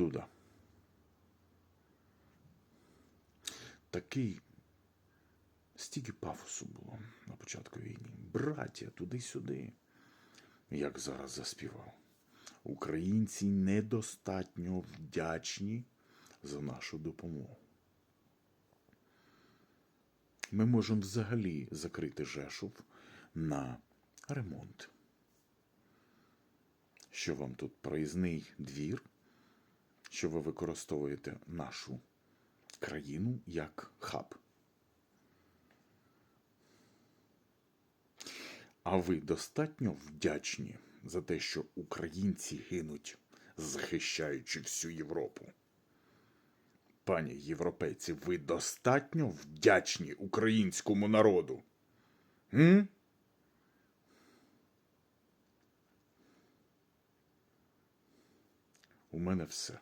Дуда. Такий стільки пафосу було на початку війни. Браття, туди-сюди. Як зараз заспівав. Українці недостатньо вдячні за нашу допомогу. Ми можемо взагалі закрити Жешув на ремонт. Що вам тут проїзний двір, що ви використовуєте нашу країну як хаб. А ви достатньо вдячні за те, що українці гинуть, захищаючи всю Європу. Пані європейці, ви достатньо вдячні українському народу. М? У мене все.